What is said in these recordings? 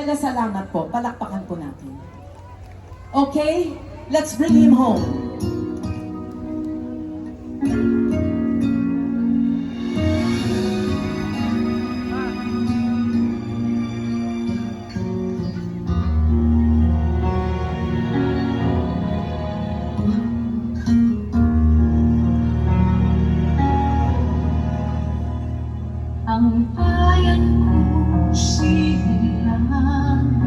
Dela, salamat po. Palakpakan po natin. Okay? Let's bring him home. Ang bayan ko 心。安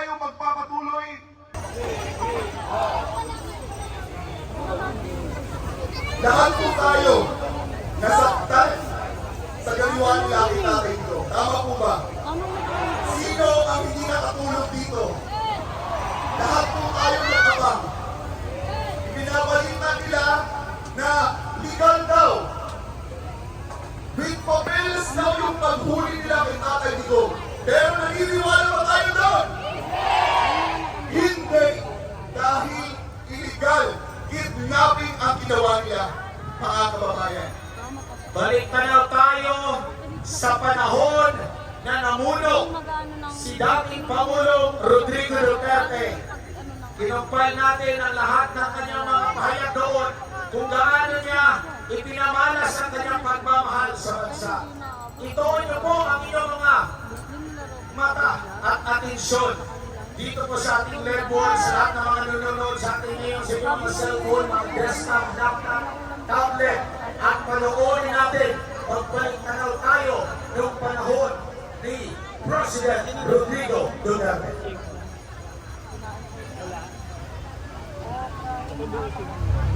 tayo magpapatuloy. Lahat po tayo nasaktan sa galiwan ng langit natin ito. Tama po ba? Sino ang hindi nakatulog dito? Lahat po tayo nakabang. Pinabalitan nila na legal daw. With papeles daw yung paghuli nila kay Tatay Digong. Pero naniniwala illegal kidnapping ang ginawa nila, mga kababayan. Balik tanaw tayo sa panahon na namuno si dating Pangulong Rodrigo Duterte. Kinumpay natin ang lahat ng kanyang mga pahayag doon kung gaano niya ipinamalas ang kanyang pagmamahal sa bansa. Ito niyo po ang inyong mga mata at atensyon dito po sa ating level, sa lahat ng mga nanonood sa ating ngayon sa inyong mga cellphone, mga desktop, laptop, tablet, at panoorin natin pagbalik tanaw tayo noong panahon ni President Rodrigo Duterte. bayan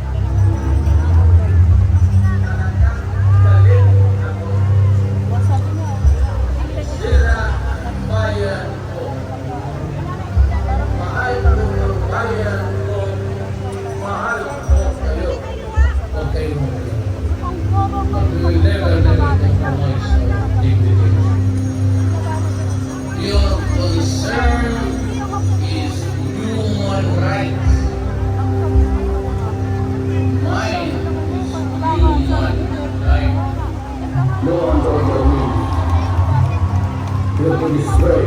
to destroy,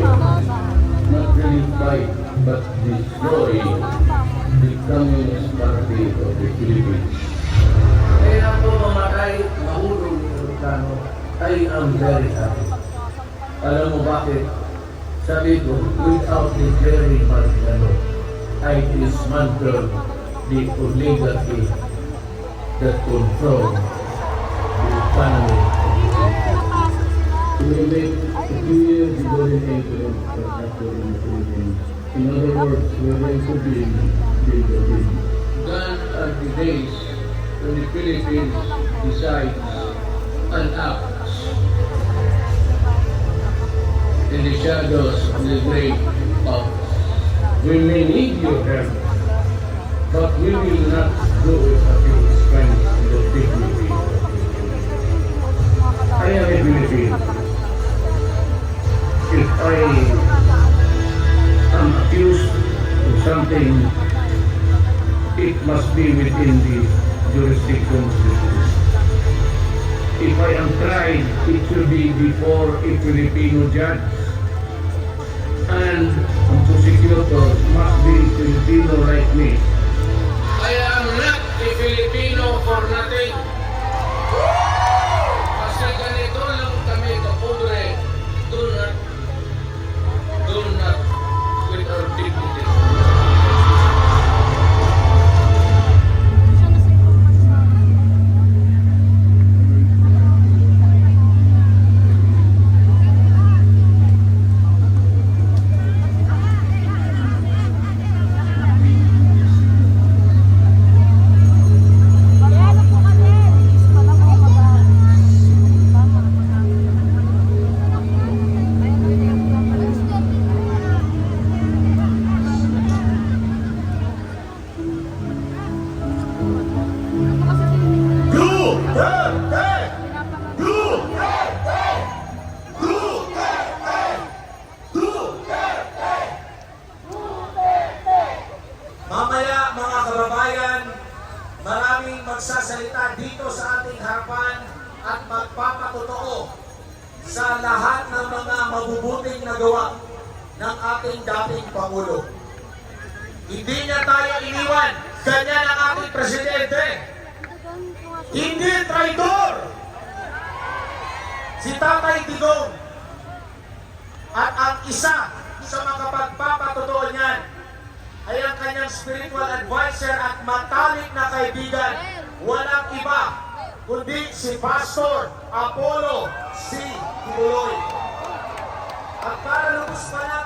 not really fight, but destroy the Communist Party of the Philippines. Kaya ako mamatay, mahulog ni Lucano, I am very happy. Alam mo bakit? Sabi ko, without declaring Marciano, I dismantle the oligarchy that control the economy of the Philippines. Make clear the of in the Philippines. In other words, we're going to build, build, build. Gone are the days when the Philippines decides and acts in the shadows of the great powers. We may need your help, but we will not do it at the expense of the dignity Philippines. I am a Filipino. I am accused of something, it must be within the jurisdiction of the police. If I am tried, it should be before a Filipino judge. And ang prosecutor must be Filipino like me. Magsasalita dito sa ating harapan at magpapatotoo sa lahat ng mga mabubuting nagawa ng ating dating Pangulo. Hindi niya tayo iniwan. Ganyan ang ating presidente. Hindi traidor! Si Tatay Digong at ang isa sa mga pagpapatotoo niyan ay ang kanyang spiritual advisor at matalik na kaibigan. Walang iba kundi si Pastor Apollo C. Tibuloy. At para lubos pa natin